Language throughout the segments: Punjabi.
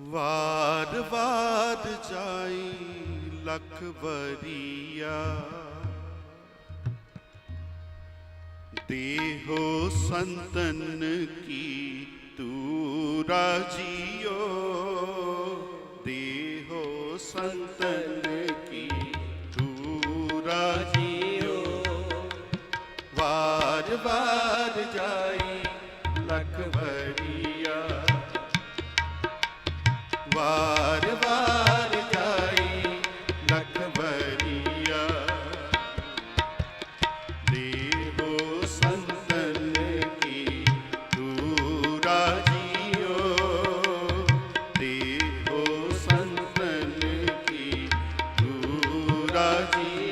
ਵਾਰ ਵਾਰ ਜਾਈ ਲੱਖ ਵਰੀਆ। ਦੇਹੋ ਸੰਤਨ ਕੀ ਤੂ ਰਾਜੀਓ। राजी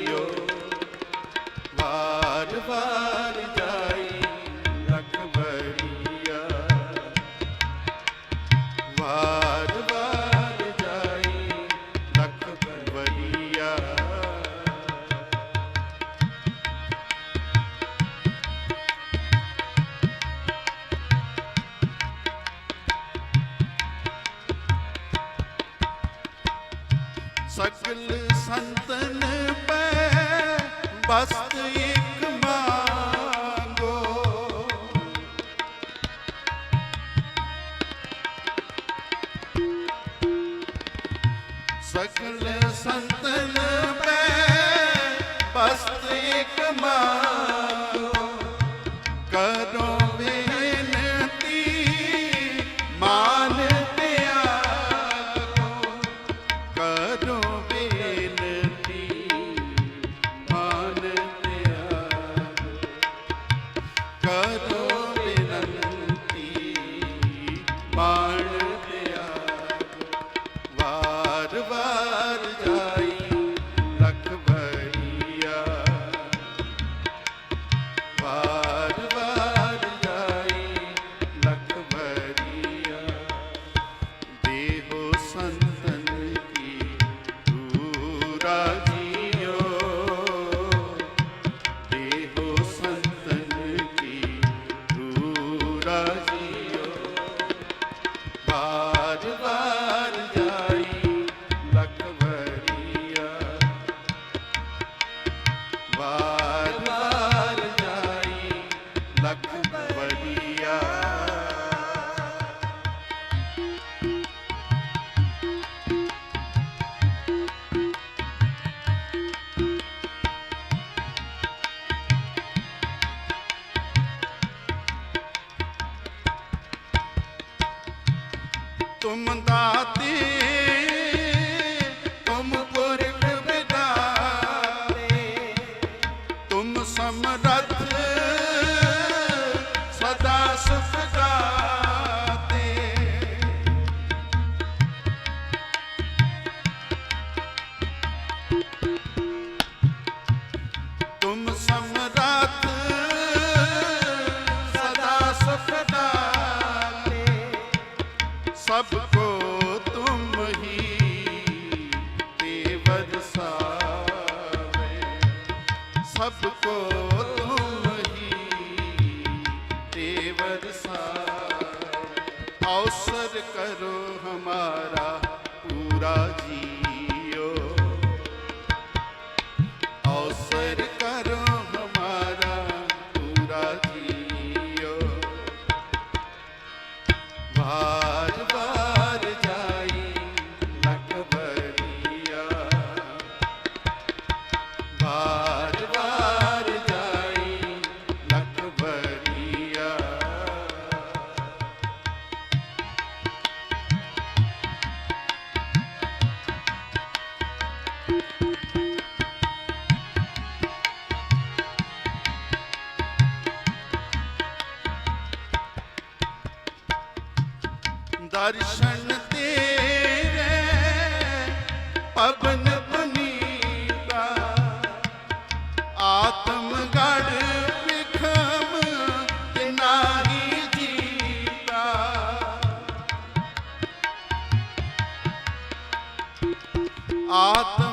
अवसर करो हमारा पूरा जी ਦਰਸ਼ਨ ਤੇਰੇ ਪਵਨ ਬਨੀਦਾ ਆਤਮ ਗੜ ਵਿਖਮ ਆਤਮ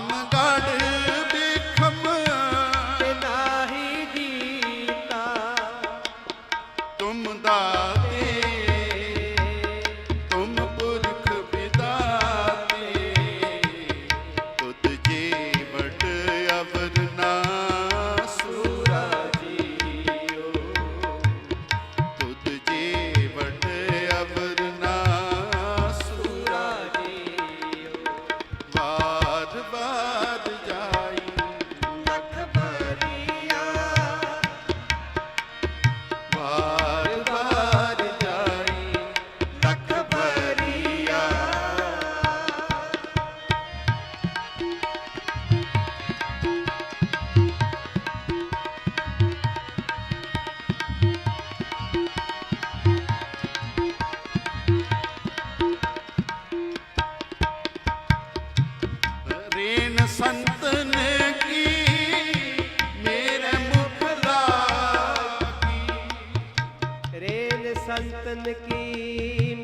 ਰਤਨ ਕੀ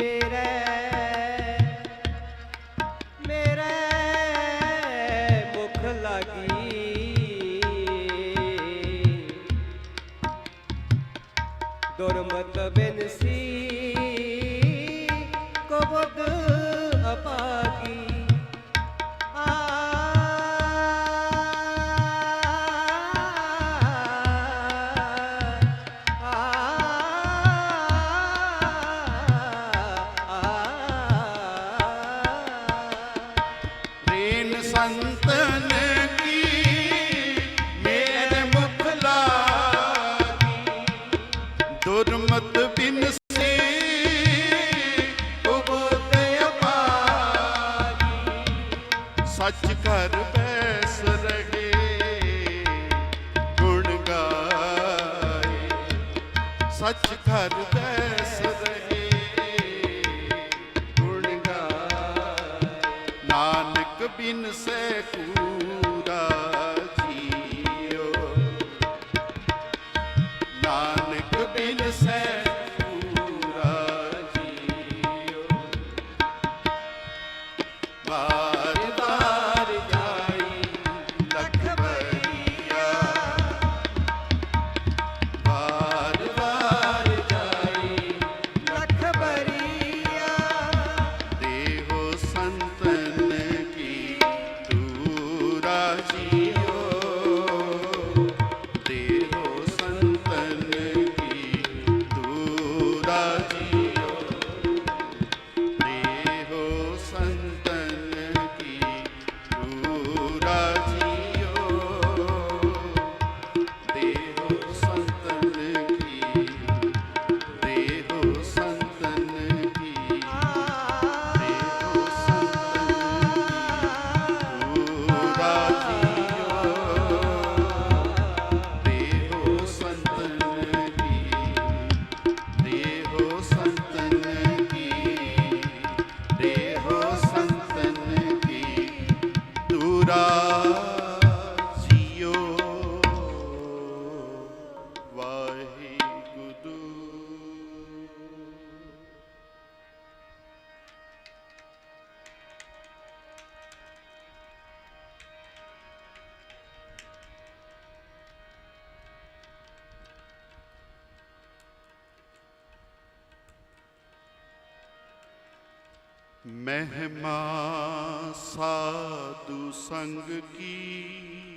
ਭੁੱਖ ਲਾਗੀ। ਦੁਰਮਤ ਬਿਨਸੀ ਕਬਦ ਦੁਰਮਤ ਬਿਨ ਸੱਚ ਘਰ ਬੈਸ ਰਹੇ ਗੁਣ ਗਾਏ। ਸੱਚ ਘਰ ਬੈਸ ਮਹਿਮਾ ਸਾਧੂ ਸੰਗ ਕੀ?